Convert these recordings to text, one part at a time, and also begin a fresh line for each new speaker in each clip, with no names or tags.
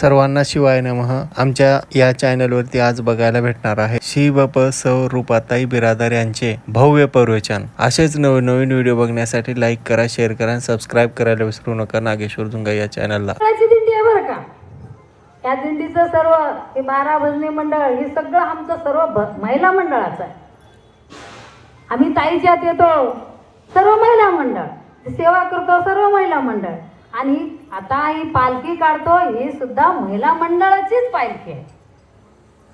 सर्वांना शिवाय नमः. आमच्या या चॅनलवरती आज बघायला भेटणार आहे शिवप सौ रूपाताई बिरादर यांचे भव्य प्रवचन. असेच नवनवीन व्हिडिओ बघण्यासाठी लाईक करा शेअर करा आणि सबस्क्राईब करायला विसरू नका नागेश्वर झुंगा या चॅनलला.
का? या दिंडीचं सर्व हे बारा भजनी मंडळ हे सगळं आमचं सर्व महिला मंडळाचं आहे. आम्ही ताईच्यात येतो. सर्व महिला मंडळ. सेवा करतो सर्व महिला मंडळ. आणि आता ही पालखी काढतो ही सुद्धा महिला मंडळाचीच पालखी आहे.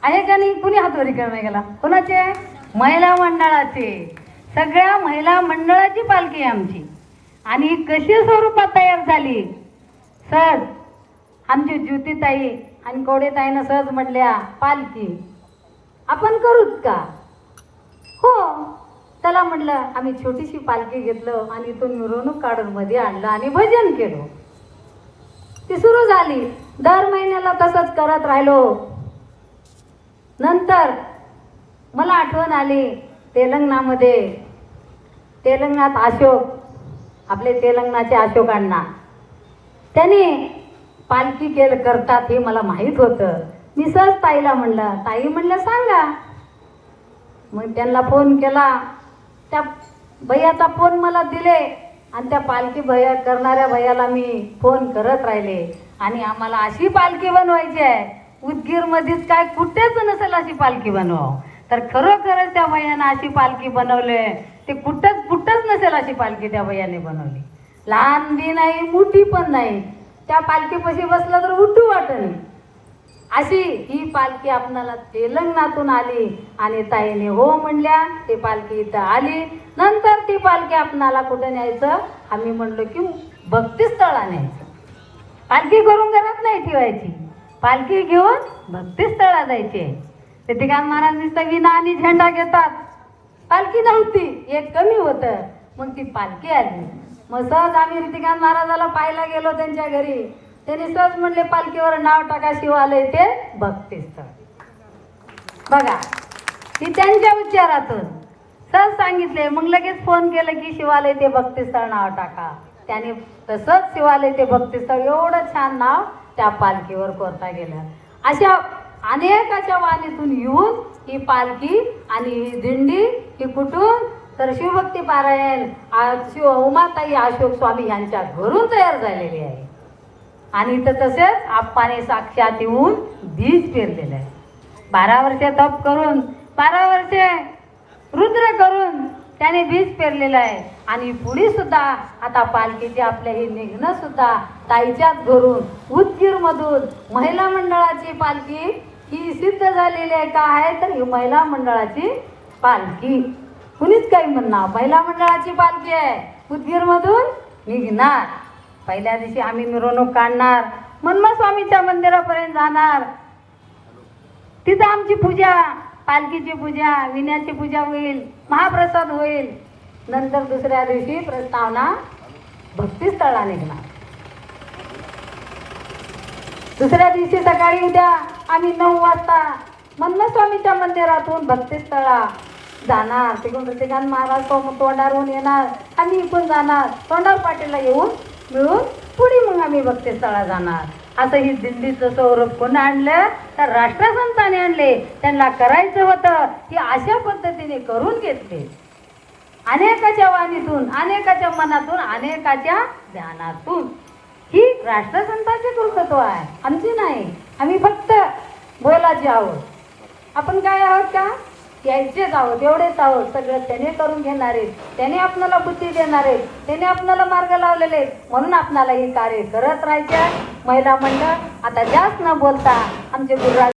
आहे का नाही? कुणी हातवरी करणं गेला? कोणाची? आहे महिला मंडळाची. सगळ्या महिला मंडळाची पालखी आहे आमची. आणि कशी स्वरूपात तयार झाली? सहज. आमची ज्योतिताई आणि कोडेताईनं सहज म्हटल्या पालखी आपण करूच का? हो. त्याला म्हटलं आम्ही छोटीशी पालखी घेतलं आणि तो मिरवणूक काढून मध्ये आणलं आणि भजन केलं. ती सुरू झाली. दर महिन्याला तसंच करत राहिलो. नंतर मला आठवण आली तेलंगणामध्ये. तेलंगणात अशोक आपले तेलंगणाचे अशोक अण्णा त्यांनी पालखी केलं करतात हे मला माहीत होतं. मी सहज ताईला म्हणलं ताई म्हणलं सांगा. मग त्यांना फोन केला. त्या भैयाचा फोन मला दिले आणि त्या पालखी भैया करणाऱ्या भैयाला मी फोन करत राहिले. आणि आम्हाला अशी पालखी बनवायची आहे. उदगीरमध्येच काय कुठेच नसेल अशी पालखी बनवावं. तर खरोखरच त्या भैयानं अशी पालखी बनवले. ते कुठंच कुठंच नसेल अशी पालखी त्या भैयाने बनवली. लहान बी नाही मोठी पण नाही. त्या पालखीपाशी बसलं तर उठू वाटत नाही. अशी ही पालखी आपणाला तेलंगणातून आली आणि ताईने हो म्हणल्या ती पालखी इथं आली. नंतर ती पालखी आपणाला कुठं न्यायचं? आम्ही म्हणलो की भक्तीस्थळा न्यायचं. पालखी करून घरात नाही ठेवायची. पालखी घेऊन भक्तीस्थळा जायचे. ते ठिकाण महाराज नुसतं आणि झेंडा घेतात. पालखी नव्हती एक कमी होतं. मग ती पालखी आली. मग सहज आम्ही ऋतिकांत महाराजाला पाहायला गेलो त्यांच्या घरी. त्यांनी सहज म्हणले पालखीवर नाव टाका शिवालय ते भक्तिस्थळ बघा ती त्यांच्या उच्चारातून सहज सांगितले मग लगेच फोन केलं की शिवालय ते भक्तीस्थळ नाव टाका. त्याने तसंच शिवालय ते भक्तीस्थळ एवढं छान नाव त्या पालखीवर कोरता गेलं. अशा अनेकाच्या वाणीतून येऊन ही पालखी आणि ही दिंडी ही कुठून? तर शिवभक्ती पारायण शिव उमाताई अशोक स्वामी यांच्या घरून तयार झालेली आहे. आणि इथं तसेच आप्पाने साक्षात येऊन बीज पेरलेलं आहे. बारा वर्षे तप करून बारा वर्षे रुद्र करून त्याने बीज पेरलेलं आहे. आणि पुढे सुद्धा आता पालखीचे आपल्या हे निघणं सुद्धा ताईच्याच घरून उदगीरमधून महिला मंडळाची पालखी ही सिद्ध झालेली आहे का? आहे तर ही महिला मंडळाची पालखी. कुणीच काही म्हणणार महिला मंडळाची पालखी आहे. उदगीरमधून निघणार. पहिल्या दिवशी आम्ही मिरवणूक काढणार. मन्मा स्वामीच्या मंदिरापर्यंत जाणार. तिथं आमची पूजा पालखीची पूजा विण्याची पूजा होईल महाप्रसाद होईल. नंतर दुसऱ्या दिवशी प्रस्तावना भक्तीस्थळा निघणार. दुसऱ्या दिवशी सकाळी उद्या आम्ही नऊ वाजता मन्मस्वामीच्या मंदिरातून भक्तिस्थळा जाणार. तिकडून रसिकांत महाराज तो- तोंडारहून येणार. आम्ही इकडून जाणार. तोंडार पाटीलला येऊन मिळून पुढे मग आम्ही भक्तिस्थळा जाणार. असं ही दिंडीचं स्वरूप कोण आणलं? तर राष्ट्रसंतांनी आणले. त्यांना करायचं होतं. की अशा पद्धतीने करून घेतले. अनेकाच्या वाणीतून अनेकाच्या मनातून अनेकाच्या ध्यानातून. ही राष्ट्रसंताचे कृतत्व आहे. आमची नाही. आम्ही फक्त बोलाचे आहोत. आपण काय आहोत का? यायचेच आहोत एवढेच आहोत सगळं त्याने करून घेणार आहेत. त्याने आपणाला बुद्धी देणार आहेत. त्याने आपणाला मार्ग लावलेले आहेत. म्हणून आपणाला हे कार्य करत राहायचे महिला मंडळ आता जास्त न बोलता आमचे गुरुराज